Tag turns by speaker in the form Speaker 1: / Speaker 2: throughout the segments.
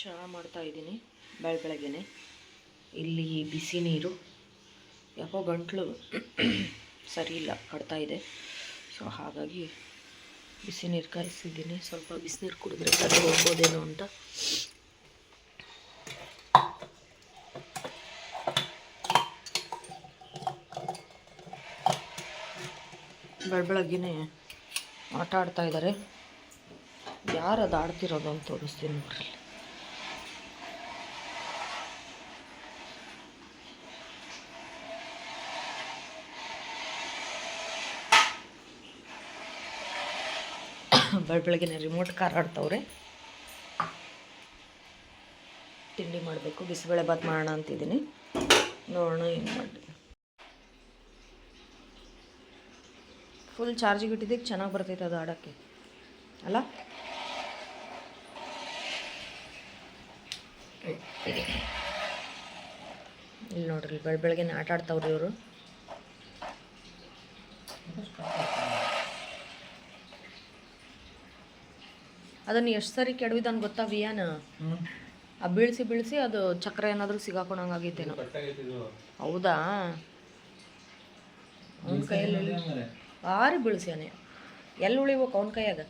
Speaker 1: ಚಹಾ ಮಾಡ್ತಾ ಇದ್ದೀನಿ ಬೆಳ ಬೆಳಗ್ಗೆನೆ. ಇಲ್ಲಿ ಬಿಸಿ ನೀರು. ಯಾಕೋ ಗಂಟಲು ಸರಿ ಇಲ್ಲ ಕಡ್ತಾ ಇದೆ. ಸೊ ಹಾಗಾಗಿ ಬಿಸಿ ನೀರು ಕಾಯಿಸಿದ್ದೀನಿ. ಸ್ವಲ್ಪ ಬಿಸಿನೀರು ಕುಡಿದ್ರೆ ಸರಿ ಹೋಗ್ಬೋದೇನೋ ಅಂತ. ಬೆಳ, ಬೆಳಗ್ಗೆನೆ ಆಟ ಆಡ್ತಾ ಇದ್ದಾರೆ ಯಾರು ಅದು ಆಡ್ತಿರೋದು ಅಂತ ತೋರಿಸ್ತೀನಿ ನೋಡ್ರಿ ಬೆಳ ಬೆಳಗ್ಗೆ ರಿಮೋಟ್ ಕಾರ್ ಆಡ್ತವ್ರೆ. ತಿಂಡಿ ಮಾಡಬೇಕು, ಬಿಸಿಬೇಳೆ ಬಾತ್ ಮಾಡೋಣ ಅಂತಿದ್ದೀನಿ. ನೋಡೋಣ ಏನು ಮಾಡಿ ಫುಲ್ ಚಾರ್ಜಿಗೆ ಇಟ್ಟಿದ್ದಕ್ಕೆ ಚೆನ್ನಾಗಿ ಬರ್ತೈತೆ ಅದು ಆಡೋಕ್ಕೆ. ಅಲ್ಲ? ಇಲ್ಲಿ ನೋಡ್ರಿ, ಬೆಳ ಬೆಳಗ್ಗೆ ಆಟ ಆಡ್ತಾವ್ರಿ ಇವರು. ಅದನ್ನು ಎಷ್ಟು ಸರಿ ಕೆಡವಿದನ್ ಗೊತ್ತಾ ವಿಯಾನ? ಆ ಬೀಳಿಸಿ ಬೀಳಿಸಿ ಅದು ಚಕ್ರ ಏನಾದರೂ ಸಿಗಾಕೊಂಡಂಗಾಗೈತೇನೋ ಹೌದಾ? ಅವನ ಕೈಯಲ್ಲಿ ಭಾರಿ ಬೀಳಿಸ್ಯಾನೆ ಎಲ್ಲಿ ಉಳಿಬೇಕು ಅವನ ಕೈಯಾಗ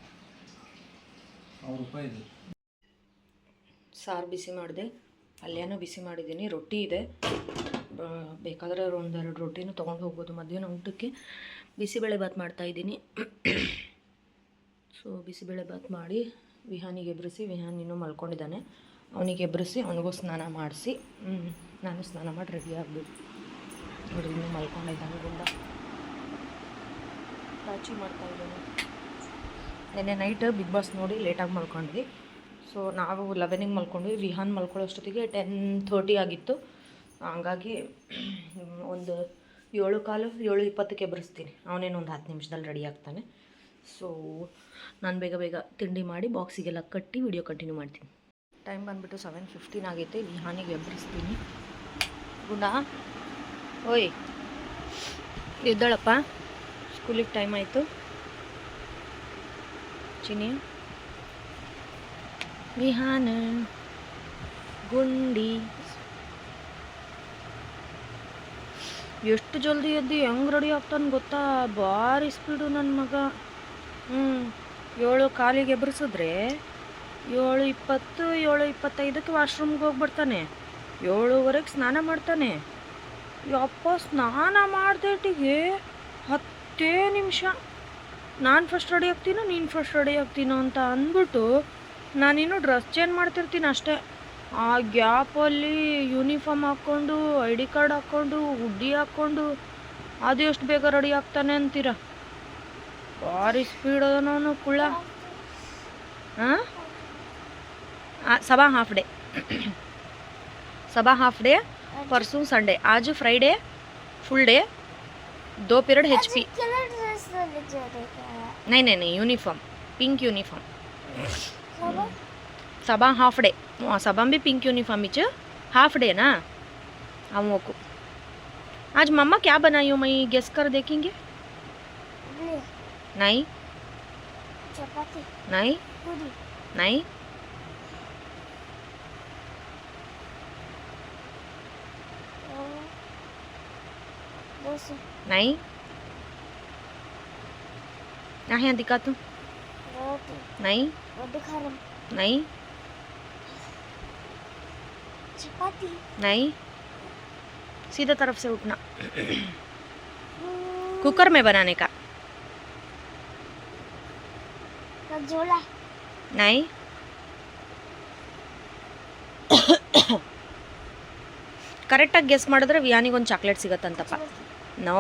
Speaker 1: ಸಾರು ಬಿಸಿ ಮಾಡಿದೆ. ಪಲ್ಯನೂ ಬಿಸಿ ಮಾಡಿದ್ದೀನಿ. ರೊಟ್ಟಿ ಇದೆ. ಬೇಕಾದ್ರೆ ಒಂದೆರಡು ರೊಟ್ಟಿನೂ ತೊಗೊಂಡು ಹೋಗ್ಬೋದು. ಮಧ್ಯಾಹ್ನ ಊಟಕ್ಕೆ ಬಿಸಿಬೇಳೆ ಬಾತ್ ಮಾಡ್ತಾಯಿದ್ದೀನಿ ಸೊ ಬಿಸಿಬೇಳೆ ಬಾತ್ ಮಾಡಿ ವಿಹಾನಿಗೆ ಎಬ್ರಿಸಿ, ವಿಹಾನ್ ಇನ್ನೂ ಮಲ್ಕೊಂಡಿದ್ದಾನೆ. ಅವನಿಗೆ ಎಬ್ರಿಸಿ, ಅವನಿಗೂ ಸ್ನಾನ ಮಾಡಿಸಿ ನಾನು ಸ್ನಾನ ಮಾಡಿ ರೆಡಿ ಆಗಬೇಕು. ನೋಡಿ, ಇನ್ನೂ ಮಲ್ಕೊಂಡಿದ್ದಾನೆ ಗುಂಡ ಮಾಡ್ತಾ ಇದ್ದಾನೆ. ನಿನ್ನೆ ನೈಟ್ ಬಿಗ್ ಬಾಸ್ ನೋಡಿ ಲೇಟಾಗಿ ಮಲ್ಕೊಂಡ್ವಿ. ಸೊ ನಾವು ಲೆವೆನಿಗೆ ಮಲ್ಕೊಂಡ್ವಿ. ವಿಹಾನ್ ಮಲ್ಕೊಳ್ಳೋ ಅಷ್ಟೊತ್ತಿಗೆ ಟೆನ್ ಥರ್ಟಿ ಆಗಿತ್ತು. ಹಂಗಾಗಿ, ಒಂದು ಏಳು ಕಾಲು, ಏಳು ಇಪ್ಪತ್ತಕ್ಕೆ ಎಬ್ಬರಿಸ್ತೀನಿ ಅವನೇನು ಒಂದು ಹತ್ತು ನಿಮಿಷದಲ್ಲಿ ರೆಡಿ ಆಗ್ತಾನೆ. ಸೊ ನಾನು ಬೇಗ ಬೇಗ ತಿಂಡಿ ಮಾಡಿ ಬಾಕ್ಸಿಗೆಲ್ಲ ಕಟ್ಟಿ ವಿಡಿಯೋ ಕಂಟಿನ್ಯೂ ಮಾಡ್ತೀನಿ. ಟೈಮ್ ಬಂದುಬಿಟ್ಟು ಸೆವೆನ್ ಫಿಫ್ಟೀನ್ ಆಗೈತೆ ವಿಹಾನಿಗೆ ಎಬ್ಬರಿಸ್ತೀನಿ ಗುಂಡ ಓಯ್, ಎದ್ದಾಳಪ್ಪ? ಸ್ಕೂಲಿಗೆ ಟೈಮ್ ಆಯಿತು. ಚಿನಿ ವಿಹಾನ? ಗುಂಡಿ? ಎಷ್ಟು ಜಲ್ದಿ ಎದ್ದು ಹೆಂಗೆ ರೆಡಿ ಆಗ್ತಾನೆ ಗೊತ್ತಾ? ಭಾರಿ ಸ್ಪೀಡು ನನ್ನ ಮಗ. ಹ್ಞೂ ಏಳು ಕಾಲಿಗೆ ಎಬ್ಬರಿಸಿದ್ರೆ ಏಳು ಇಪ್ಪತ್ತು, ಏಳು ಇಪ್ಪತ್ತೈದಕ್ಕೆ ವಾಶ್ರೂಮ್ಗೆ ಹೋಗ್ಬಿಡ್ತಾನೆ. ಏಳುವರೆಗೆ ಸ್ನಾನ ಮಾಡ್ತಾನೆ. ಯಪ್ಪ, ಸ್ನಾನ ಮಾಡ್ದೇಟಿಗೆ ಹತ್ತೇ ನಿಮಿಷ. ನಾನು ಫಸ್ಟ್ ರೆಡಿ ಆಗ್ತೀನೋ, ನೀನು ಫಸ್ಟ್ ರೆಡಿ ಆಗ್ತೀನೋ ಅಂತ ಅಂದ್ಬಿಟ್ಟು ನಾನಿನ್ನು ಡ್ರೆಸ್ ಚೇಂಜ್ ಮಾಡ್ತಿರ್ತೀನಿ ಅಷ್ಟೇ. ಆ ಗ್ಯಾಪಲ್ಲಿ ಯೂನಿಫಾರ್ಮ್ ಹಾಕ್ಕೊಂಡು ಐ ಡಿ ಕಾರ್ಡ್ ಹಾಕ್ಕೊಂಡು ಹುಡ್ಡಿ ಹಾಕ್ಕೊಂಡು ಅದು ಎಷ್ಟು ಬೇಗ ರೆಡಿ ಆಗ್ತಾನೆ ಅಂತೀರ? ಭಾರಿ ಸ್ಪೀಡ್ ಅದನವನು ಕುಳ್ಳ ಹಾಂ सबा हाफ डे सबा हाफ डे परसों संडे आज फ्राइडे फुल डे दो period H P
Speaker 2: colour dress जा रहा
Speaker 1: नहीं नहीं नहीं यूनिफॉर्म पिंक यूनिफॉर्म
Speaker 2: है
Speaker 1: सबा हाफ डे सबा भी pink uniform each half day ना हम को आज मम्मा क्या बनाई हो मैं गेस कर देखेंगे नहीं?
Speaker 2: चपाती।
Speaker 1: नहीं?
Speaker 2: पूरी।
Speaker 1: नहीं? नहीं? नहीं दिखा तू। नहीं? नहीं?
Speaker 2: चपाती।
Speaker 1: नहीं? सीधा तरफ़ से उठना। कुकर में बनाने का।
Speaker 2: रजोला
Speaker 1: नहीं ಕರೆಕ್ಟಾಗಿ ಗೆಸ್ ಮಾಡಿದ್ರೆ ವಿಯಾನಿಗೆ ಒಂದು ಚಾಕ್ಲೇಟ್ ಸಿಗತ್ತಂತಪ್ಪ ನೋ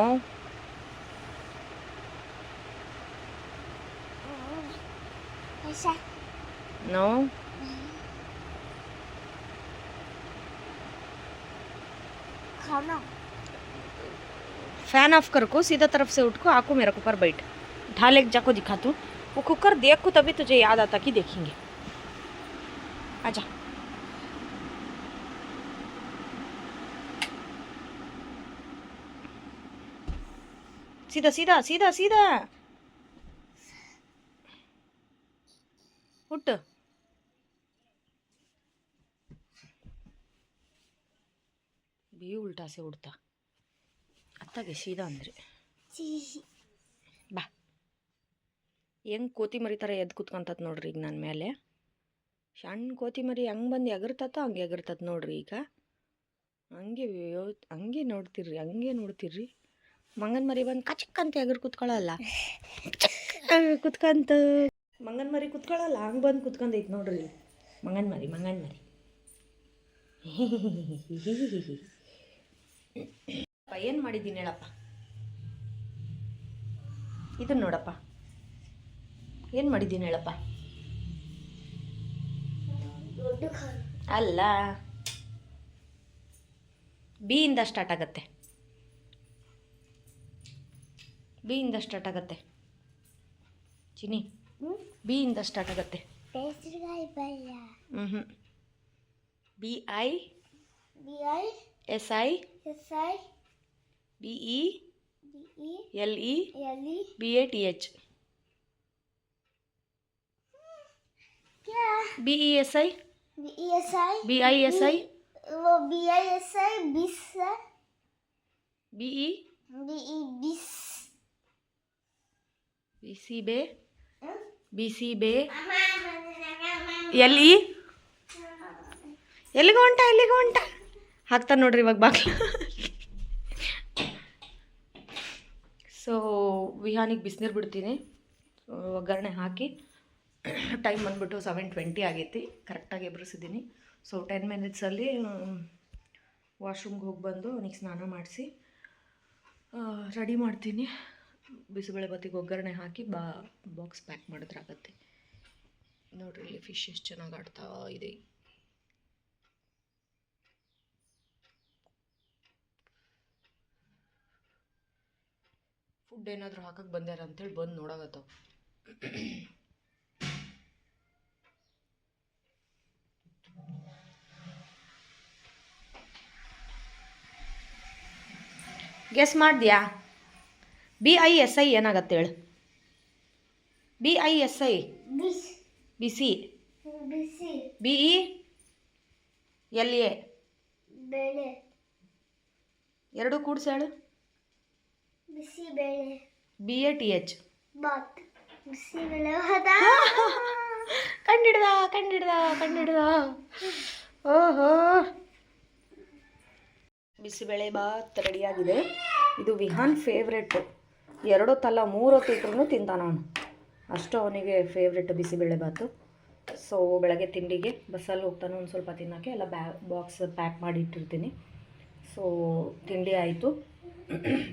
Speaker 2: ऐसा
Speaker 1: ನೋ
Speaker 2: खाना
Speaker 1: फैन ऑफ कर को सीधा तरफ से उठ को आको मेरे को पर बैठ ढाल एक जाको दिखा तू वो कुकर देखो तभी तुझे याद आता कि देखेंगे। आजा। सीधा सीधा सीधा सीधा। उठ। भी उल्टा से उड़ता। ಅತ್ತಾಗೆ ಸೀದಾ ಅಂದರೆ ಹೆಂಗೆ ಕೋತಿ ಮರಿ ಥರ ಎದ್ದು ಕುತ್ಕೊಂತತ್ ನೋಡ್ರಿ ಈಗ ನನ್ನ ಮೇಲೆ ಸಣ್ಣ ಕೋತಿ ಮರಿ ಹೆಂಗೆ ಬಂದು ಎಗರ್ತತೋ ಹಂಗೆ ಎಗರ್ತತ್ ನೋಡ್ರಿ ಈಗ. ಹಂಗೆ ಹಂಗೆ ನೋಡ್ತಿರ್ರಿ ಹಂಗೆ ನೋಡ್ತಿರ್ರಿ. ಮಂಗನ ಮರಿ ಬಂದು ಕಚಕ್ ಅಂತ ಎಗರ್ ಕುತ್ಕೊಳ್ಳಲ್ಲ ಕುತ್ಕಂತ. ಮಂಗನ ಮರಿ ಕುತ್ಕೊಳ್ಳಲ್ಲ ಹಂಗೆ ಬಂದು ಕುತ್ಕೊಂಡೈತೆ ನೋಡ್ರಿ. ಮಂಗನ ಮರಿ ಮಂಗನ ಮರಿ. ಏನು ಮಾಡಿದ್ದೀನಿ ಹೇಳಪ್ಪ? ಇದನ್ನ ನೋಡಪ್ಪ. ಏನು ಮಾಡಿದ್ದೀನಿ ಹೇಳಪ್ಪ? ಅಲ್ಲ. ಬಿ ಇಂದ ಸ್ಟಾರ್ಟ್ ಆಗತ್ತೆ. ಬಿ ಇಂದ ಸ್ಟಾರ್ಟ್ ಆಗತ್ತೆ. ಚಿನಿ ಬಿ ಇಂದ ಸ್ಟಾರ್ಟ್ ಆಗತ್ತೆ. ಹ್ಞೂ ಹ್ಞೂ
Speaker 2: B
Speaker 1: I B
Speaker 2: I S
Speaker 1: I S
Speaker 2: I B
Speaker 1: E B
Speaker 2: E L
Speaker 1: E L E B
Speaker 2: A
Speaker 1: T H B E
Speaker 2: S I B E
Speaker 1: S I B I
Speaker 2: S I B I S I ಬಿಸ್
Speaker 1: B E
Speaker 2: B E ಬಿಸ್
Speaker 1: B C ಬೆ B C ಬೆ ಎಲ್ಲಿ? ಎಲ್ಲಿಗೆ ಹೊಂಟ ಎಲ್ಲಿಗೆ ಉಂಟ? ಹಾಕ್ತಾರೆ ನೋಡ್ರಿ ಇವಾಗ ಬಾಗ್ಲ. ಸೊ ವಿಹಾನಿಗೆ ಬಿಸಿನೀರು ಬಿಡ್ತೀನಿ. ಒಗ್ಗರಣೆ ಹಾಕಿ. ಟೈಮ್ ಬಂದ್ಬಿಟ್ಟು ಸೆವೆನ್ ಟ್ವೆಂಟಿ ಆಗೈತಿ. ಕರೆಕ್ಟಾಗಿ ಎಬ್ರಿಸಿದ್ದೀನಿ. ಸೊ ಟೆನ್ ಮಿನಿಟ್ಸಲ್ಲಿ ವಾಶ್ರೂಮ್ಗೆ ಹೋಗಿ ಬಂದು ಅವನಿಗೆ ಸ್ನಾನ ಮಾಡಿಸಿ ರೆಡಿ ಮಾಡ್ತೀನಿ. ಬಿಸಿಬೇಳೆ ಬತ್ತಿಗೆ ಒಗ್ಗರಣೆ ಹಾಕಿ ಬಾ ಬಾಕ್ಸ್ ಪ್ಯಾಕ್ ಮಾಡಿದ್ರಾಗತ್ತೆ ನೋಡ್ರಿ ಇಲ್ಲಿ ಫಿಶ್ ಎಷ್ಟು ಚೆನ್ನಾಗಿ ಆಡ್ತಾ ಇದೆ. ಫುಡ್ ಏನಾದರೂ ಹಾಕಕ್ಕೆ ಬಂದ್ಯಾರ ಅಂತೇಳಿ ಬಂದು ನೋಡಾಗತ್ತವ ಗೆಸ್ ಮಾಡಿದ್ಯಾ? ಬಿ ಐ ಎಸ್ ಐ ಏನಾಗತ್ತೆ ಹೇಳು? B I
Speaker 2: S
Speaker 1: I
Speaker 2: B
Speaker 1: C B E L
Speaker 2: A
Speaker 1: ಎರಡು ಕೂಡ್ಸ ಹೇಳು. ಬಿ ಎ ಟಿ ಎಚ್ ಕಂಡಿಡ್ದ ಕಂಡಿಡ್ದ ಕಂಡಿಡ್ದ. ಓಹೋ. ಬಿಸಿಬೇಳೆ ಬಾತ್ ರೆಡಿಯಾಗಿದೆ. ಇದು ವಿಹಾನ್ ಫೇವ್ರೆಟು ಎರಡು ತಲ ಮೂರು ಹೊತ್ತು ಇಟ್ರು ತಿಂತಾನ ಅವನು ಅಷ್ಟು ಅವನಿಗೆ ಫೇವ್ರೆಟ್ ಬಿಸಿಬೇಳೆ ಬಾತು. ಸೊ ಬೆಳಗ್ಗೆ ತಿಂಡಿಗೆ ಬಸ್ಸಲ್ಲಿ ಹೋಗ್ತಾನೆ ಒಂದು ಸ್ವಲ್ಪ ತಿನ್ನೋಕ್ಕೆ ಎಲ್ಲ ಬ್ಯಾ ಬಾಕ್ಸ್ ಪ್ಯಾಕ್ ಮಾಡಿ ಇಟ್ಟಿರ್ತೀನಿ. ಸೊ ತಿಂಡಿ ಆಯಿತು.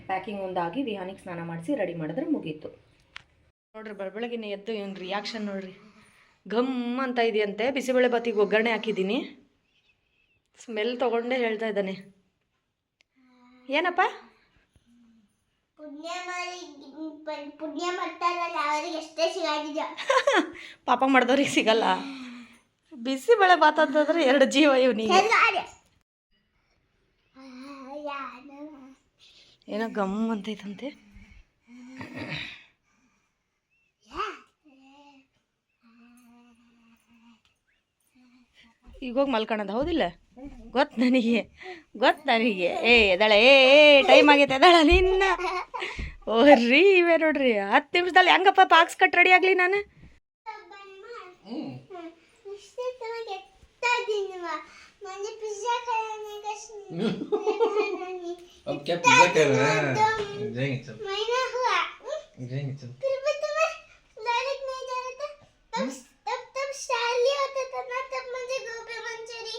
Speaker 1: ಪ್ಯಾಕಿಂಗ್ ಒಂದಾಗಿ ವಿಹಾನಿಗೆ ಸ್ನಾನ ಮಾಡಿಸಿ ರೆಡಿ ಮಾಡಿದ್ರೆ ಮುಗೀತು. ನೋಡ್ರಿ ಬೆಳಬೆಳಗಿನ ಎದ್ದು ಏನು ರಿಯಾಕ್ಷನ್ ನೋಡ್ರಿ. ಘಮ್ ಅಂತ ಇದೆಯಂತೆ. ಬಿಸಿಬೇಳೆ ಬಾತಿಗೆ ಒಗ್ಗರಣೆ ಹಾಕಿದ್ದೀನಿ. ಸ್ಮೆಲ್ ತೊಗೊಂಡೇ ಹೇಳ್ತಾ ಇದ್ದಾನೆ. ಏನಪ್ಪ?
Speaker 2: ಪುಣ್ಯ ಮಾಡಿ ಪುಣ್ಯ ಮಾಡ್ತಾರಲ್ಲ ಅವರಿಗೆ ಎಷ್ಟೇ ಸಿಗಾಗಿದ್ಯ.
Speaker 1: ಪಾಪ ಮಾಡಿದವ್ರಿಗೆ ಸಿಗಲ್ಲ. ಬಿಸಿಬೇಳೆ ಬಾತ್ ಅಂತಂದ್ರೆ ಎರಡು ಜೀವ ಇವನಿಗೆ ಏನೋ ಗಮ್ ಅಂತೈತಂತೆ. ಈಗ ಹೋಗಿ ಮಲ್ಕಣದ ಹೌದಿಲ್ಲ? ಗೊತ್ತು ನನಗೆ ಗೊತ್ತು ನನಗೆ ಏ ಎದಳೆ ಏ ಟೈಮ್ ಆಗೈತೆ ಎದಳ ನಿನ್ನ ಓರ್ರಿ ಇವೇ ನೋಡ್ರಿ ಹತ್ತು ನಿಮಿಷದಲ್ಲಿ ಹೆಂಗಪ್ಪ ಬಾಕ್ಸ್ ಕಟ್ ರೆಡಿ ಆಗಲಿ ನಾನು
Speaker 2: म्हणजे पिझ्झा खायला कसं
Speaker 3: अब क्या पिज्जा कर रहे हैं जाएंगे चल
Speaker 2: महीना हुआ हम्म?
Speaker 3: जाएंगे चल
Speaker 2: फिर भी तुम्हें डायरेक्ट नहीं जा रहा था तब तब तब शाली होता था ना तब मुझे गोभी मंचूरी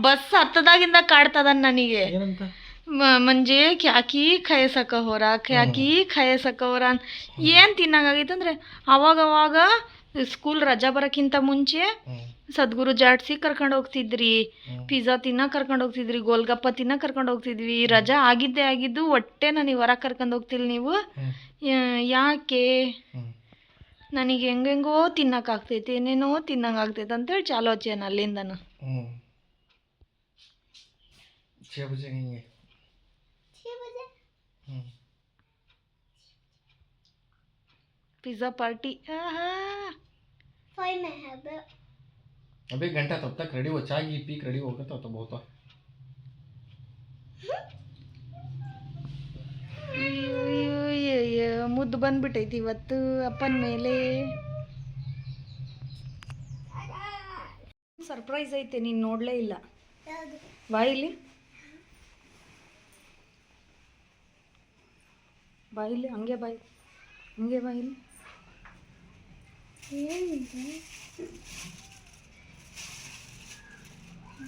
Speaker 1: ಬಸ್ ಹತ್ತದಾಗಿಂದ ಕಾಡ್ತದ ನನಗೆ.
Speaker 3: ಏನಂತ?
Speaker 1: ಮಂಜೆ ಕ್ಯಾಕಿ ಖಯಸಕ ಹೋರ ಕ್ಯಾಕಿ ಖಯಸಕ ಹೋರ ಅನ್ ಏನು ತಿನ್ನಂಗಾಗೈತೆ ಅವಾಗ ಅವಾಗ ಸ್ಕೂಲ್ ರಜಾ ಬರಕ್ಕಿಂತ ಮುಂಚೆ
Speaker 4: ಸದ್ಗುರು ಜಾಡ್ಸಿ ಕರ್ಕೊಂಡು ಹೋಗ್ತಿದ್ರಿ. ಪಿಜ್ಜಾ ತಿನ್ನ ಕರ್ಕೊಂಡು ಹೋಗ್ತಿದ್ರಿ. ಗೋಲ್ಗಪ್ಪ ತಿನ್ನ ಕರ್ಕೊಂಡು ಹೋಗ್ತಿದ್ವಿ. ರಜಾ ಆಗಿದ್ದೇ ಆಗಿದ್ದು ಒಟ್ಟೆ ನನಗೆ ಹೊರ ಕರ್ಕೊಂಡು ಹೋಗ್ತಿಲ್ ನೀವು. ಯಾಕೆ? ನನಗೆ ಹೆಂಗೆಂಗೋ ತಿನ್ನೋಕ್ಕಾಗ್ತೈತೆ ಏನೇನೋ ತಿನ್ನಂಗೆ ಆಗ್ತೈತೆ ಅಂತೇಳಿ ಚಾಲೋಚನೆ ಅಲ್ಲಿಂದನು
Speaker 3: छः बजे गएंगे
Speaker 2: छह बजे
Speaker 3: हम्म
Speaker 4: ಪಿಜ್ಜಾ ಪಾರ್ಟಿ ಆಹಾ
Speaker 2: फाइव में है बे
Speaker 3: अबे एक घंटा तब तक रेडी हो चाय की पी रेडी होगा तो तो बहुत
Speaker 4: ಅಯ್ಯೋ, ಅಯ್ಯೋ, ಅಯ್ಯೋ, ಅಯ್ಯೋ, ಮುದ್ದು ಬಂದ್ಬಿಟ್ಟೈತಿ ಇವತ್ತು ಅಪ್ಪನ ಮೇಲೆ ಸರ್ಪ್ರೈಸ್ ಐತೆ ನೀನು ನೋಡಲೇ ಇಲ್ಲ. ಬಾಯಿಲಿ ಬಾಯಿಲಿ ಹಂಗೆ ಬಾಯಿ ಹಂಗೆ ಬಾಯಿಲಿ
Speaker 2: ಇಲ್ಲಿ.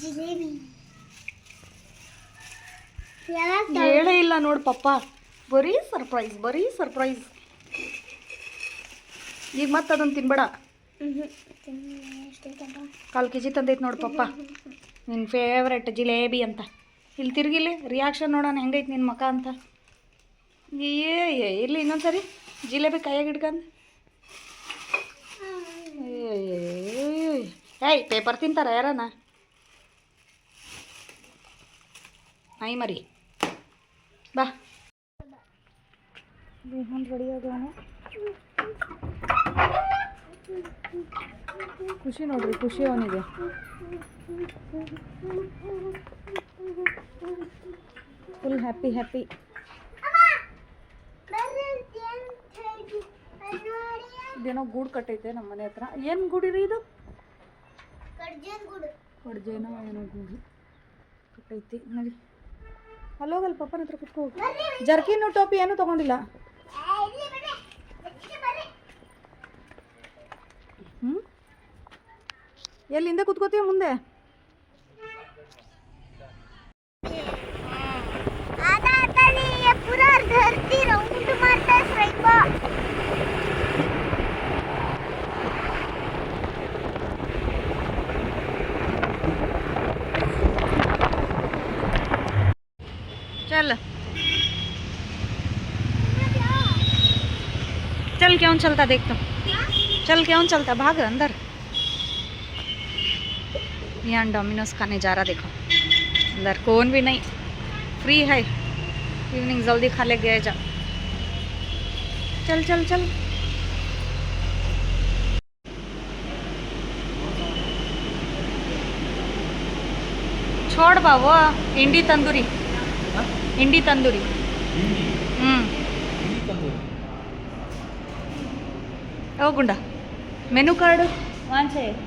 Speaker 2: ಜಿಲೇಬಿ.
Speaker 4: ಹೇಳೇ ಇಲ್ಲ ನೋಡು ಪಪ್ಪ. ಬರೀ ಸರ್ಪ್ರೈಸ್ ಬರೀ ಸರ್ಪ್ರೈಸ್ ಈಗ ಮತ್ತೆ ಅದನ್ನು ತಿನ್ಬೇಡ. ಕಾಲು ಕೆ ಜಿ ತಂದೈತೆ ನೋಡು ಪಪ್ಪ ನಿನ್ನ ಫೇವ್ರೆಟ್ ಜಿಲೇಬಿ ಅಂತ ಇಲ್ಲಿ ತಿರ್ಗಿಲಿ ರಿಯಾಕ್ಷನ್ ನೋಡೋಣ ಹೆಂಗೈತೆ ನಿನ್ನ ಮಕ ಅಂತ ಏ ಏ ಇಲ್ಲಿ ಇನ್ನೊಂದ್ಸರಿ ಜಿಲೇಬಿ ಕೈಯಾಗಿ ಇಟ್ಕಂದು ಏಯ್ ಪೇಪರ್ ತಿಂತಾರ ಯಾರನ ಐ ಮರಿ ಬಾ ರೆಡಿ ಆಗೋಣ ಖುಷಿ ನೋಡ್ರಿ, ಖುಷಿ ಅವನಿಗೆ. ಫುಲ್ ಹ್ಯಾಪಿ ಹ್ಯಾಪಿ ಇದೇನೋ ಗೂಡು ಕಟ್ಟೈತೆ ನಮ್ಮ ಮನೆ ಹತ್ರ. ಏನು ಗೂಡಿರಿ ಇದು? ಕೊಡ್ಜೇನೋ ಏನೋ ಗೂಡು ಕಟ್ಟೈತಿ. ನೋಡಿ. ಅಲ್ಲೋಗಲ್ಲ ಪಪ್ಪನ ಹತ್ರ ಕುತ್ಕೋ. ಜರ್ಕಿನು, ಟೋಪಿ ಏನೂ ತೊಗೊಂಡಿಲ್ಲ. ಹ್ಞೂ ಎಲ್ಲಿಂದ ಕುತ್ಕೋತೀಯ ಮುಂದೆ
Speaker 2: पूरा धरती राउंड मारता है साइबा
Speaker 4: चल चल क्यों चलता देख तो चल क्यों चलता भाग अंदर यहाँ डोमिनोज खाने जा रहा देखो। अंदर कौन भी नहीं। फ्री है। इवनिंग जल्दी खा ले गया जा। चल चल चल। छोड़ बा वो इंडी तंदूरी। Indi Tandoori. हम्म। ओ गुंडा मेनू कार्ड। वहाँ से
Speaker 2: विजय
Speaker 4: हम्म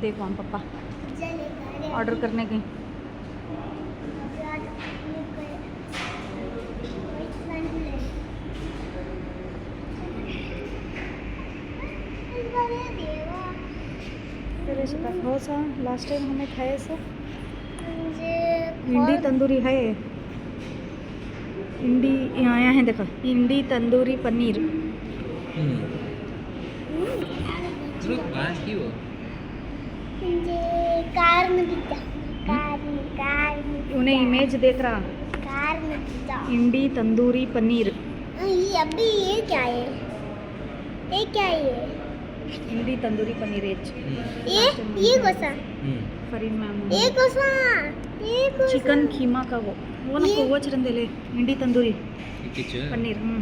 Speaker 4: देखो हम पापा। ऑर्डर करने गई से लास्ट टाइम हमने खाया सा इंडी तंदूरी है। इंडी यहाँ है देखो। Indi Tandoori paneer.
Speaker 2: कार में पिज्जा कार में कार में
Speaker 4: उन्हें इमेज देख रहा।
Speaker 2: कार में पिज्जा
Speaker 4: इंडी तंदूरी पनीर।
Speaker 2: ये अभी ये क्या है? ये क्या है
Speaker 4: इंडी तंदूरी पनीर एच
Speaker 2: ये ये कौन
Speaker 4: फरीन मैम।
Speaker 2: ये कौन ये कौन
Speaker 4: चिकन खीमा का वो। वो ना कोवा चरंदेले इंडी तंदूरी। पनीर हम्म।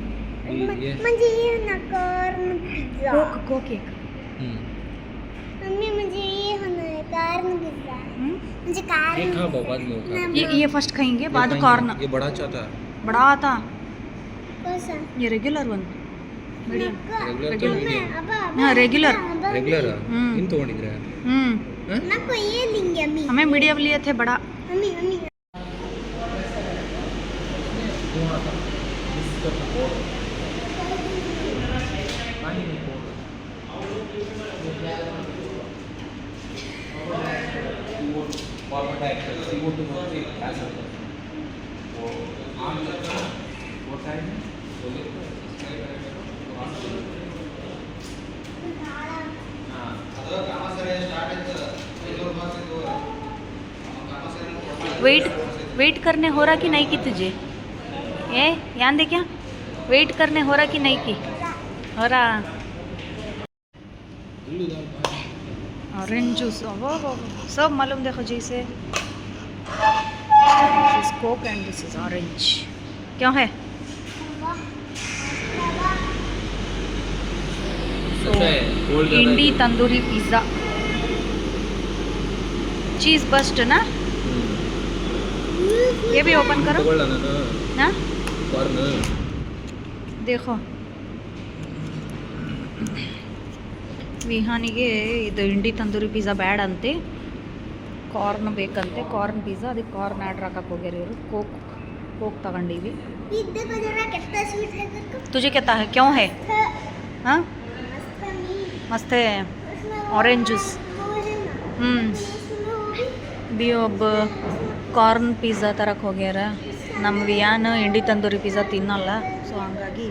Speaker 2: म्हणजे ये। ना कॉर्न पिझ्झा
Speaker 4: कोक कोक एक।
Speaker 2: ये होना है कॉर्न पिझ्झा
Speaker 4: हम्म?
Speaker 2: म्हणजे कॉर्न
Speaker 3: बाद में
Speaker 4: ये ये फर्स्ट खाएंगे बाद कॉर्न
Speaker 3: ये बड़ा चाहता
Speaker 4: बड़ा आता
Speaker 2: कौन
Speaker 4: ये रेगुलर वन मीडियम
Speaker 3: ರೆಗ್ಯುಲರ್
Speaker 4: हाँ रेगुलर
Speaker 3: ರೆಗ್ಯುಲರ್
Speaker 4: ಹ್ಮ್.
Speaker 3: ಇನ್ ತಗೊಂಡಿದ್ರೆ
Speaker 4: हम्म
Speaker 2: नको ये लेंगे अम्मी
Speaker 4: हमें मीडियम लिए थे बड़ा
Speaker 2: Carbon dioxide C O two बोलते हैं।
Speaker 3: कैंसर वो आम तौर पर वो टाइम तो हाँ। अगर काम से स्टार्ट है तो इधर बात से तो काम से
Speaker 4: वेट वेट करने हो रहा कि नहीं की तुझे? ए यहाँ दे क्या? वेट करने हो रहा कि नहीं की? हो रहा। ऑरेंज जूस वो वो सब मालूम देखो जैसे this coke and this is orange क्यों है? Indi Tandoori pizza. Cheese burst ना? ये भी ओपन करो। ना? देखो। ವಿಹಾನಿಗೆ ಇದು ಇಂಡಿ ತಂದೂರಿ ಪಿಜ್ಜಾ ಬ್ಯಾಡ ಅಂತೆ ಕಾರ್ನ್ ಬೇಕಂತೆ ಕಾರ್ನ್ ಪಿಜ್ಜಾ ಅದಕ್ಕೆ ಕಾರ್ನ್ ಆರ್ಡ್ರ್ ಹಾಕಕ್ಕೆ ಹೋಗ್ಯಾರ ಇವರು. ಕೋಕ್ ಕೋಕ್ ತಗೊಂಡೀವಿ.
Speaker 2: ತುಜೆ
Speaker 4: ಕೆತ್ತ ಹೇ,
Speaker 2: ಕ್ಯೋ
Speaker 4: ಹೇ? ಹಾಂ?
Speaker 2: ಮಸ್ತೆ ಆರೆಂಜ್ ಜ್ಯೂಸ್
Speaker 4: ಹ್ಞೂ ಬಿ ಒಬ್ಬ ಕಾರ್ನ್ ಪಿಜ್ಜಾ ತರಕ್ಕೆ ಹೋಗ್ಯಾರ. ನಮ್ಮ ವಿಯಾನ್ ಇಂಡಿ ತಂದೂರಿ ಪಿಜ್ಜಾ ತಿನ್ನಲ್ಲ. ಸೊ ಹಂಗಾಗಿ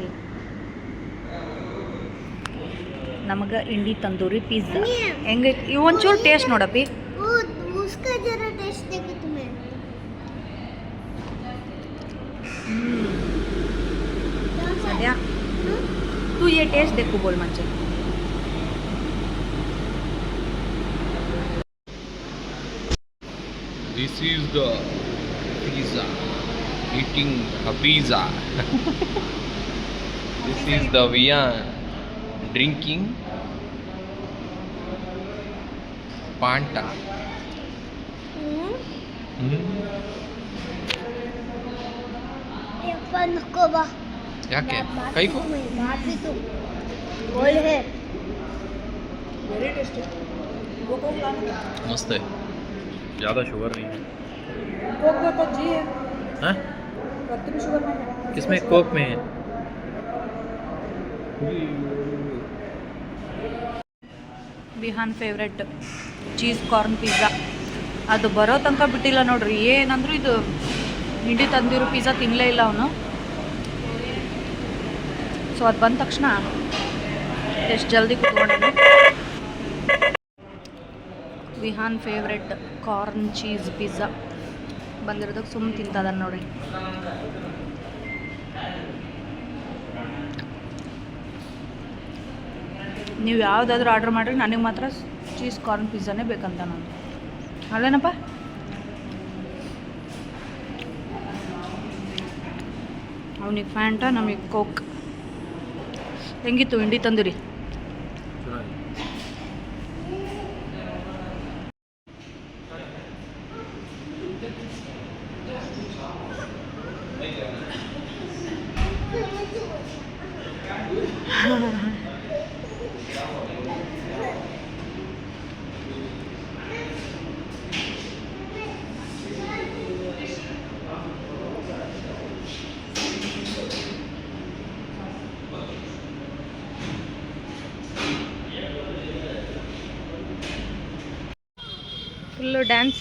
Speaker 4: ನಮಗೆ ಇಂಡಿ ತಂದೂರಿ ಪಿಜ್ಜಾ ಹೆಂಗೆ ಇವು ಒಂಚೂರು ಟೇಸ್ಟ್ ನೋಡಪ್ಪಿ
Speaker 2: वो उसका जरा टेस्ट देखो तुम्हें कौन सा?
Speaker 4: सद्या
Speaker 2: हम्म?
Speaker 4: तू ये टेस्ट देखो बोल म्हणजे
Speaker 3: This is the pizza. Eating a pizza. this is the Vian drinking Panta.
Speaker 2: हम्म? ये अपन को बा
Speaker 3: ಯಾಕೆ ಕೈಕೋ
Speaker 2: बात भी तो बोल है
Speaker 3: मस्त है ज़्यादा शुगर नहीं है
Speaker 4: जी
Speaker 3: हाँ
Speaker 4: शुगर
Speaker 3: किसमें कोक में है
Speaker 4: Bihan favourite cheese, corn pizza ಅದು ಬರೋ ತನಕ ಬಿಟ್ಟಿಲ್ಲ ನೋಡ್ರಿ. ಏನಂದ್ರೂ ಇದು ಹಿಂಡಿ ತಂದಿರೋ ಪಿಜ್ಜಾ ತಿನ್ನಲೇ ಇಲ್ಲ ಅವನು. ಸೊ ಅದು ಬಂದ ತಕ್ಷಣ ಎಷ್ಟು ಜಲ್ದಿ ಕುತ್ಕೊಂಡೇನೆ. Vihaan favourite corn cheese pizza ಬಂದಿರೋದಕ್ಕೆ ಸುಮ್ಮನೆ ತಿಂತದ ನೋಡ್ರಿ. ನೀವು ಯಾವುದಾದ್ರೂ ಆರ್ಡ್ರ್ ಮಾಡಿರಿ, ನನಗೆ ಮಾತ್ರ ಚೀಸ್ ಕಾರ್ನ್ ಪಿಜ್ಜಾನೇ ಬೇಕಂತ ನಾನು ಅಲ್ಲೇನಪ್ಪ? ಅವನಿಗೆ ಫ್ಯಾಂಟ ನಮಗೆ ಕೋಕ್. ಹೆಂಗಿತ್ತು ಇಂಡಿ ತಂದಿರಿ?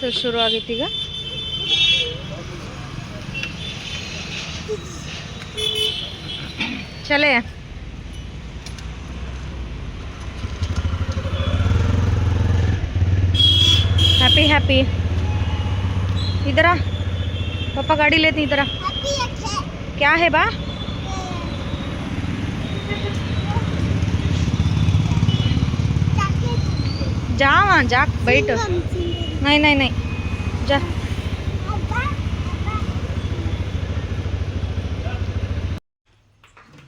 Speaker 4: ಫುಲ್ಲು ಡ್ಯಾನ್ಸ್ ಶುರು ಆಗೈತಿ ಈಗ ಚಲೇ हैप्पी हैप्पी इधर आ पापा गाड़ी लेते इधर आ
Speaker 2: हैप्पी अच्छे
Speaker 4: क्या है बा जा वहाँ जा बैठ नहीं नहीं नहीं जा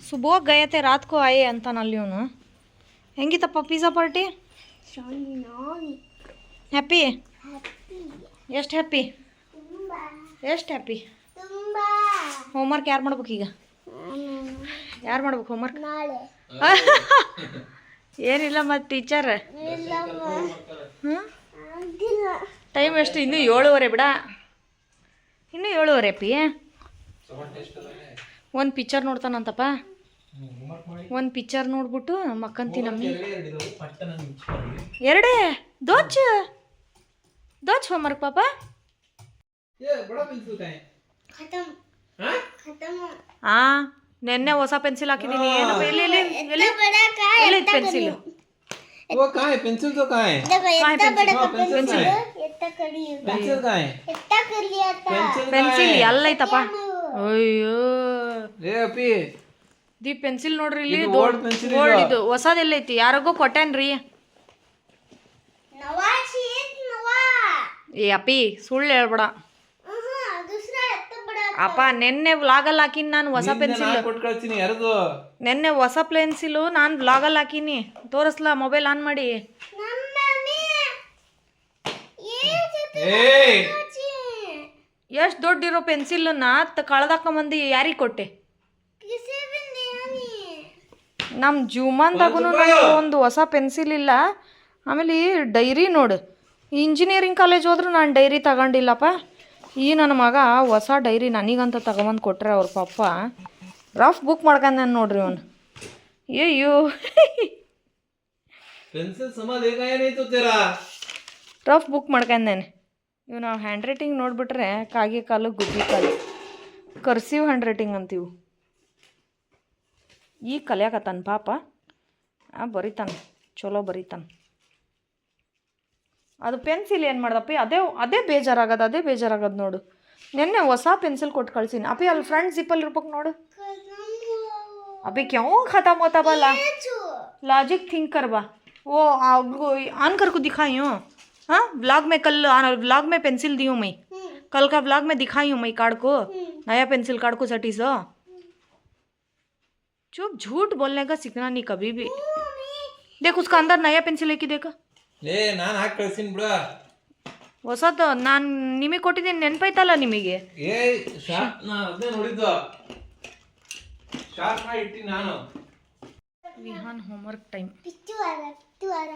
Speaker 4: सुबह गए थे रात को आए ಅಂತಾನಲ್ಲಿ ಇವನು ಹೆಂಗಿತ್ತಪ್ಪ ಪಿಜ್ಜಾ ಪಾರ್ಟಿ ಹ್ಯಾಪಿ ಎಷ್ಟು ಹ್ಯಾಪಿ
Speaker 2: ತುಂಬಾ
Speaker 4: ಎಷ್ಟು ಹ್ಯಾಪಿ
Speaker 2: ತುಂಬಾ
Speaker 4: ಹೋಮ್ವರ್ಕ್ ಯಾರು ಮಾಡ್ಬೇಕು ಈಗ ಯಾರು ಮಾಡ್ಬೇಕು ಹೋಮ್ವರ್ಕ್
Speaker 2: ನಾಳೆ
Speaker 4: ಏನಿಲ್ಲ ಮತ್ತು ಟೀಚರ್
Speaker 2: ಇಲ್ಲಮ್ಮ
Speaker 4: ಹ್ಞೂ
Speaker 2: ಆಗಿಲ್ಲ
Speaker 4: ಟೈಮ್ ಎಷ್ಟು? ಇನ್ನೂ ಏಳುವರೆ ಬಿಡ. ಇನ್ನೂ ಏಳುವರೆ ಪಿ ಒಂದು ಪಿಕ್ಚರ್ ನೋಡ್ತಾನಂತಪ್ಪ. ಒಂದು ಪಿಕ್ಚರ್ ನೋಡ್ಬಿಟ್ಟು ಮಕ್ಕಂತಿ ನಮ್ಮ ಎರಡೇ? ದೋಚ್. ದೋಚ್ ಹೋಮರ್ಕ್ ಪಾಪ. ಹಾ?
Speaker 1: ನೆನ್ನೆ ಹೊಸ ಪೆನ್ಸಿಲ್ ಹಾಕಿದ್ದೀನಿ ಏನು ಎಲ್ಲಿ ಎಲ್ಲಿ ಎಲ್ಲಿ? ಪೆನ್ಸಿಲ್
Speaker 3: वो कहाँ है पेंसिल तो कहाँ है
Speaker 2: देखो इतना बड़ा का
Speaker 3: पेंसिल
Speaker 2: पेंसिल
Speaker 3: कहाँ है
Speaker 2: इतना कर लिया
Speaker 3: पेंसिल कहाँ है
Speaker 2: इतना कर लिया था
Speaker 3: पेंसिल कहाँ
Speaker 1: ಪೆನ್ಸಿಲ್
Speaker 3: है
Speaker 1: ಎಲ್ಲೈತಪ್ಪ ಅಯ್ಯೋ
Speaker 3: ए अपी
Speaker 1: ದಿ ಪೆನ್ಸಿಲ್ ನೋಡ್ರಿ ಇಲ್ಲಿ
Speaker 3: ಇದು
Speaker 1: ದೊಡ್ಡ
Speaker 3: old pencil
Speaker 1: ಓಲ್ಡ್
Speaker 3: ಇದು.
Speaker 1: ಇದು ಹೊಸದೆಲ್ಲೈತಿ ಯಾರಿಗೋ ಕೊಟ್ಟೇನ್ರಿ
Speaker 2: नवा चीज नवा
Speaker 1: ಏ ಅಪ್ಪಿ ಸುಳ್ಳು ಹೇಳ್ಬೇಡ ಅಪ್ಪ ನಿನ್ನೆ ವ್ಲಾಗಲ್ಲಿ ಹಾಕಿನಿ ನಾನು ಹೊಸ ಪೆನ್ಸಿಲ್
Speaker 3: ಕೊಟ್ಕೊಳ್ತೀನಿ
Speaker 1: ನಿನ್ನೆ ಹೊಸ ಪೆನ್ಸಿಲು ನಾನು ವ್ಲಾಗಲ್ಲಿ ಹಾಕಿನಿ. ತೋರಿಸ್ಲ ಮೊಬೈಲ್ ಆನ್ ಮಾಡಿ. ಎಷ್ಟು ದೊಡ್ಡಿರೋ ಪೆನ್ಸಿಲನ್ನ ಮಂದಿ ಯಾರಿಗೆ ಕೊಟ್ಟೆ? ನಮ್ಮ ಜೂಮನ್ದಾಗೂ ಒಂದು ಹೊಸ ಪೆನ್ಸಿಲ್ ಇಲ್ಲ. ಆಮೇಲೆ ಡೈರಿ ನೋಡು. ಇಂಜಿನಿಯರಿಂಗ್ ಕಾಲೇಜ್ ಹೋದ್ರೂ ನಾನು ಡೈರಿ ತಗೊಂಡಿಲ್ಲಪ್ಪ. ಈ ನನ್ನ ಮಗ ಹೊಸ ಡೈರಿ ನನಗಂತ ತಗೊಂಬಂದು ಕೊಟ್ಟರೆ ಅವ್ರ ಪಪ್ಪ ರಫ್ ಬುಕ್ ಮಾಡ್ಕೊಂಡ ನೋಡ್ರಿ ಅವನು. ಅಯ್ಯೋ ರಫ್ ಬುಕ್ ಮಾಡ್ಕೊಂಡೇನೆ ಇವು ನಾವು ಹ್ಯಾಂಡ್ ರೈಟಿಂಗ್ ನೋಡಿಬಿಟ್ರೆ ಕಾಗಿ ಕಾಲು ಗುಬ್ಬಿ ಕಾಲು. ಕರ್ಸಿವ್ ಹ್ಯಾಂಡ್ ರೈಟಿಂಗ್ ಅಂತೀವಿ. ಈಗ ಕಲಿಯಾಕತ್ತಾನೆ ಪಾಪ. ಬರಿತಾನೆ. ಚಲೋ ಬರಿತಾನೆ. ಅದು ಪೆನ್ಸಿಲ್ ಏನು ಮಾಡ್ದಪ್ಪಿ ಅದೇ ಅದೇ ಬೇಜಾರಾಗದ ಅದೇ ಬೇಜಾರಾಗದ ನೋಡು ನಿನ್ನೆ ಹೊಸ ಪೆನ್ಸಿಲ್ ಕೊಟ್ಟು ಕಳ್ಸೀನಿ ಅಪ್ಪಿ ಅಲ್ಲಿ ಫ್ರಂಟ್ ಜಿಪ್ಪಲ್ಲಿ ಇರ್ಬೇಕು ನೋಡು ಅಭಿ ಕ್ಯೂ ಖತಮ್ ಹೋತಾ ಬಲ್ಲ लॉजिक थिंक करवा वो आपको ऑन कर को दिखाई हूँ हाँ ब्लॉग में कल ब्लॉग में पेंसिल दी हूँ मैं कल का ब्लॉग में दिखाई हूँ मैं कार्ड को नया पेंसिल कार्ड को सटी सो चुप झूठ बोलने का सीखना नहीं कभी भी देख उसका अंदर नया पेंसिल है कि देखा
Speaker 3: ಏ ನಾನು ಹಾಕಿ ಕಳ್ಸಿನಿ ಬಿಡು.
Speaker 1: ಹೊಸದು ನಾನು ನಿಮಗೆ ಕೊಟ್ಟಿದ್ದೀನಿ ನೆನಪೈತಲ್ಲ ನಿಮಗೆ.
Speaker 3: ಏ ಶಾರ್ಪ್ ನಾನು ಅದೇ ನೋಡಿದ್ದು. ಶಾರ್ಪ್ನ ಇಟ್ಟಿನಿ ನಾನು.
Speaker 1: ವಿಹಾನ್ ಹೋಮ್ವರ್ಕ್ ಟೈಮ್
Speaker 2: ಪಿತ್ತುವಾರ ಪಿತ್ತುವಾರ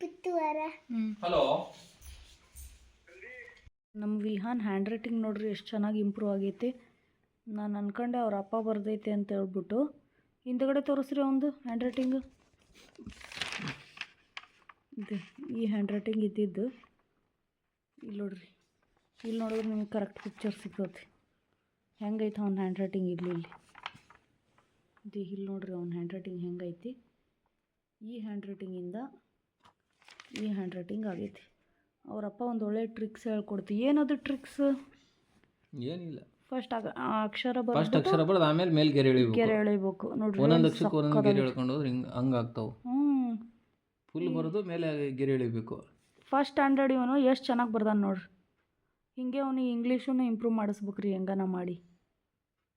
Speaker 1: ಪಿತ್ತುವಾರ
Speaker 3: ಹಲೋ
Speaker 1: ನಮ್ಮ ವಿಹಾನ್ ಹ್ಯಾಂಡ್ ರೈಟಿಂಗ್ ನೋಡ್ರಿ ಎಷ್ಟು ಚೆನ್ನಾಗಿ ಇಂಪ್ರೂವ್ ಆಗೈತಿ. ನಾನು ಅನ್ಕೊಂಡೆ ಅವ್ರ ಅಪ್ಪ ಬರ್ದೈತೆ ಅಂತ ಹೇಳ್ಬಿಟ್ಟು. ಹಿಂದಗಡೆ ತೋರಿಸ್ರಿ ಒಂದು ಹ್ಯಾಂಡ್ ರೈಟಿಂಗು ಇದು. ಈ ಹ್ಯಾಂಡ್ ರೈಟಿಂಗ್ ಇದ್ದಿದ್ದು ಇಲ್ಲಿ ನೋಡ್ರಿ. ಇಲ್ಲಿ ನೋಡಿದ್ರೆ ನಿಮಗೆ ಕರೆಕ್ಟ್ ಪಿಕ್ಚರ್ ಸಿಗ್ತೈತಿ ಹೆಂಗೈತೆ ಅವ್ನ ಹ್ಯಾಂಡ್ ರೈಟಿಂಗ್ ಇಲ್ಲಿ ಇಲ್ಲಿ. ಇದು ಇಲ್ಲಿ ನೋಡ್ರಿ ಅವ್ನ ಹ್ಯಾಂಡ್ ರೈಟಿಂಗ್ ಹೆಂಗೈತಿ. ಈ ಹ್ಯಾಂಡ್ ರೈಟಿಂಗಿಂದ ಈ ಹ್ಯಾಂಡ್ ರೈಟಿಂಗ್ ಆಗೈತಿ ಅವರಪ್ಪ ಒಂದು ಒಳ್ಳೆ ಟ್ರಿಕ್ಸ್ ಹೇಳ್ಕೊಡ್ತಿ. ಏನದು ಟ್ರಿಕ್ಸ್
Speaker 3: ಏನಿಲ್ಲ.
Speaker 1: ಫಸ್ಟ್ ಅಕ್ಷರ
Speaker 3: ಫಸ್ಟ್ ಅಕ್ಷರ ಬರೋದು ಆಮೇಲೆ ಮೇಲೆ ಗೆರೆ ಎಳಿಬೇಕು.
Speaker 1: ಗೆರೆ ಎಳಿಬೇಕು. ನೋಡ್ರಿ
Speaker 3: ಒಂದೊಂದು ಅಕ್ಷರಕ್ಕೆ ಒಂದೊಂದು ಗೆರೆ ಎಳ್ಕೊಂಡು ಹೋದ್ರೆ ಹಿಂಗೆ ಹಂಗೆ ಆಗ್ತಾವೆ.
Speaker 1: ಹ್ಞೂ
Speaker 3: ಫುಲ್ ಬರೋದು ಮೇಲೆ ಗೆರೆ ಎಳಿಬೇಕು.
Speaker 1: ಫಸ್ಟ್ ಸ್ಟ್ಯಾಂಡರ್ಡ್ ಇವನು ಎಷ್ಟು ಚೆನ್ನಾಗಿ ಬರ್ದಾನ ನೋಡ್ರಿ. ಹಿಂಗೆ ಅವನು ಇಂಗ್ಲೀಷನ್ನು ಇಂಪ್ರೂವ್ ಮಾಡಿಸ್ಬೇಕ್ರಿ ಹೆಂಗನ ಮಾಡಿ.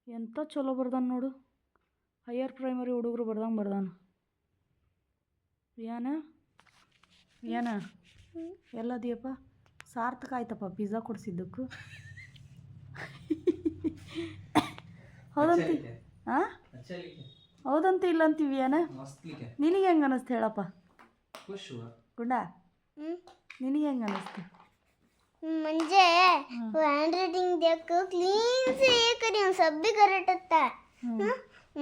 Speaker 1: ಎಂಥ ಚಲೋ ಬರ್ದಾನ ನೋಡು. ಹೈಯರ್ ಪ್ರೈಮರಿ ಹುಡುಗರು ಬರ್ದಂಗೆ ಬರ್ದಾನ. ಏನ? ಏನ? ಎಲ್ಲದಿಯಪ್ಪ ಸಾರ್ಥಕ ಆಯ್ತಪ್ಪ ಪಿಜ್ಜಾ ಕೊಡಿಸಿದ್ದಕ್ಕು. ಹೌದಂತಿ? ಹಾಂ ಹೌದಂತ ಇಲ್ಲಂತೀವಿ
Speaker 3: ಏನ?
Speaker 1: ನಿನಗೆ ಹೆಂಗೆ ಅನ್ನಿಸ್ತು ಹೇಳಪ್ಪ?
Speaker 3: ಖುಷು.
Speaker 1: ಗುಂಡ ನಿನಗೆ ಹೆಂಗೆ
Speaker 2: ಅನಿಸ್ತು? ಮುಂಜೆ ಹ್ಯಾಂಡ್ ರೈಟಿಂಗ್ ದೇಕು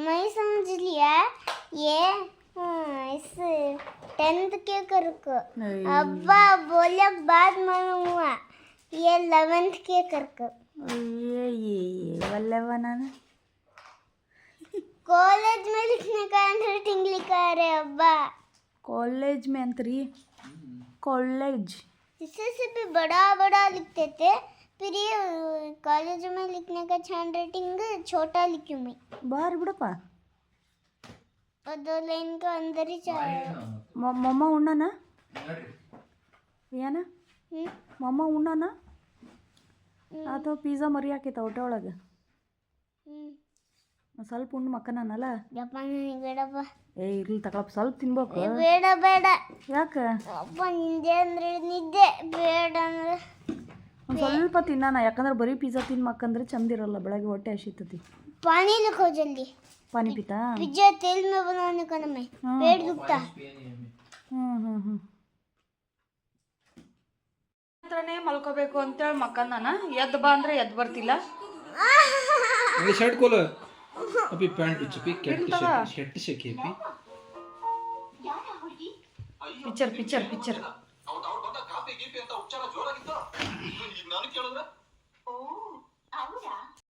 Speaker 2: ಮೈ ಸಂಜಿಲಿಯ ಏ ಎಸ್ ಟೆಂತ್ ಕೆ ಕರ್ಕು. ಅಬ್ಬ ಬೋಲಕ್ ಲೆವೆಂತ್ ಕೆ ಕರ್ಕು ಕಾಲೇಜ್ ಮೇಲೆ ಹ್ಯಾಂಡ್
Speaker 1: ರೈಟಿಂಗ್ ಅಬ್ಬಾ
Speaker 2: कॉलेज में
Speaker 1: अंतरी कॉलेज
Speaker 2: इससे से भी बड़ा बड़ा लिखते थे फिर ये कॉलेज में लिखने का हैंड राइटिंग छोटा लिखी मैं
Speaker 1: ಬಾರ್ ಬಿಡಪ್ಪ
Speaker 2: और दो लाइन का अंदर ही चाहिए
Speaker 1: ಮ- ಮೊಮ್ಮ ಉಣ್ಣನ ಏನ
Speaker 2: हम्म
Speaker 1: ಮೊಮ್ಮ ಉಣ್ಣನ ಅಥವಾ ಪಿಜ್ಜಾ ಮರಿ ಹಾಕೈತ ಹೊಟ್ಟೆ ಒಳಗೆ
Speaker 2: ಹ್ಮ್
Speaker 1: ಸ್ವಲ್ಪ ಉಂಡು ಮಕ್ಕ ನಾನಲ್ಲ
Speaker 2: ಯಪ್ಪ ನನಗೆ
Speaker 1: ಏ ಇರ್ಲಿ ತಗೊಳಪ್ಪ ಸ್ವಲ್ಪ ತಿನ್ಬೇಕು.
Speaker 2: ಬೇಡ ಬೇಡ.
Speaker 1: ಯಾಕೆ?
Speaker 2: ಅಪ್ಪ ನಿದ್ದೆ ಅಂದ್ರೆ ಬೇಡ ಅಂದ್ರೆ
Speaker 1: ಸ್ವಲ್ಪ ತಿನ್ನಾನ ಯಾಕಂದ್ರೆ ಬರೀ ಪಿಜ್ಜಾ ತಿನ್ ಮಕ್ಕಂದ್ರೆ ಚಂದ ಇರಲ್ಲ ಬೆಳಗ್ಗೆ ಹೊಟ್ಟೆ ಹಸಿತತಿ.
Speaker 2: ಪಾನಿ ಲಕ್ಕೋ ಜಲ್ದಿ.
Speaker 1: ಪಾನಿ ಪಿತಾ
Speaker 2: ಪಿಜ್ಜಾ ತೇಲ್ ಮೇ ಬನಾನೆ ಕನ ಮೇ ಪೇಟ್ ದುಕ್ತಾ
Speaker 1: ಹ್ಮ್ ಹ್ಮ್ ಹ್ಮ್. ಹತ್ರನೇ ಮಲ್ಕೋಬೇಕು ಅಂತೇಳಿ ಮಕ್ಕಂದಾನ ಎದ್ದು ಬಾ ಅಂದ್ರೆ ಎದ್ದು ಬರ್ತಿಲ್ಲ.
Speaker 3: ಶರ್ಟ್ ಕೋಲು ಅಪ್ಪಿ ಪ್ಯಾಂಟ್ ಬಿಚ್ಚಪ್ಪಿ ಕೆಟ್ಟ ಶೆಕೆ ಕೆಟ್ಟ ಶೆಕೆ ಅಂತ
Speaker 1: ಪಿಕ್ಚರ್ ಪಿಕ್ಚರ್ ಜೋರಾಗಿತ್ತು? ನಾನು ಕೇಳಿದ್ರೆ?